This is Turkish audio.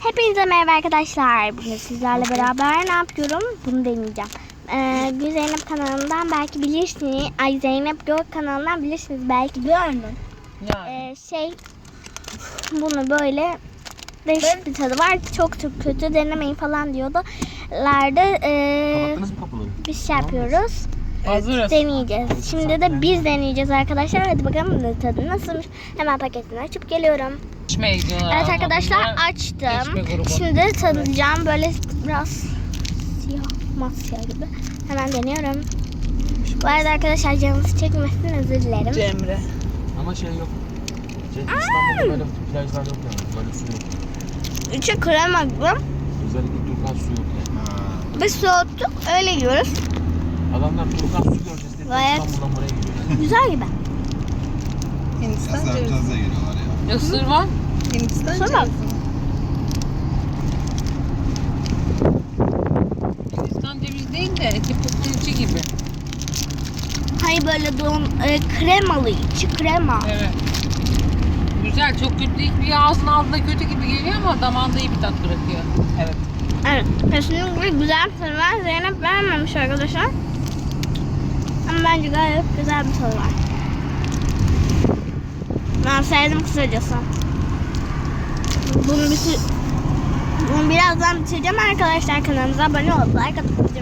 Hepinize merhaba arkadaşlar. Bugün sizlerle beraber ne yapıyorum? Bunu deneyeceğim. Ee, bir Zeynep kanalından belki bilirsiniz. Ay Zeynep Gök kanalından bilirsiniz belki görmün. Yani. Ee, şey bunu böyle değişik bir tadı var. Çok çok kötü denemeyin falan diyordu. Lerde kapıları? biz şey yapıyoruz. Hazırız. Deneyeceğiz. Şimdi de biz deneyeceğiz arkadaşlar. Hadi bakalım tadı nasılmış. Hemen paketini açıp geliyorum. İçmeye gidiyorlar. Evet arkadaşlar bunlar açtım. grubu. Şimdi tadacağım böyle biraz siyah masya gibi. Hemen deniyorum. Bu arada arkadaşlar canınız çekmesin özür dilerim. Cemre. Ama şey yok. Şey, İstanbul'da böyle plajlar yok yani. Böyle su yok. İçi krema gibi. Özellikle turkan su yok yani. Biz soğuttuk öyle yiyoruz. Adamlar turkan su göreceğiz diye Gayet- İstanbul'dan buraya gidiyor. Güzel gibi. Hindistan Yazlar cevizi. plaza geliyorlar ya. Isırma. Hindistan Isırma. cevizi. Hindistan cevizi değil de pıhtırcı gibi. Hayır böyle don, e, kremalı içi krema. Evet. Güzel, çok kötü. Bir ağzın altında kötü gibi geliyor ama damağında iyi bir tat bırakıyor. Evet. Evet. Kesinlikle güzel bir tadı var. Zeynep beğenmemiş arkadaşlar. Ama bence gayet güzel bir tadı var. Ben sevdim kısacası. Bunu bitir... Birazdan bitireceğim arkadaşlar. Kanalımıza abone olup like atıp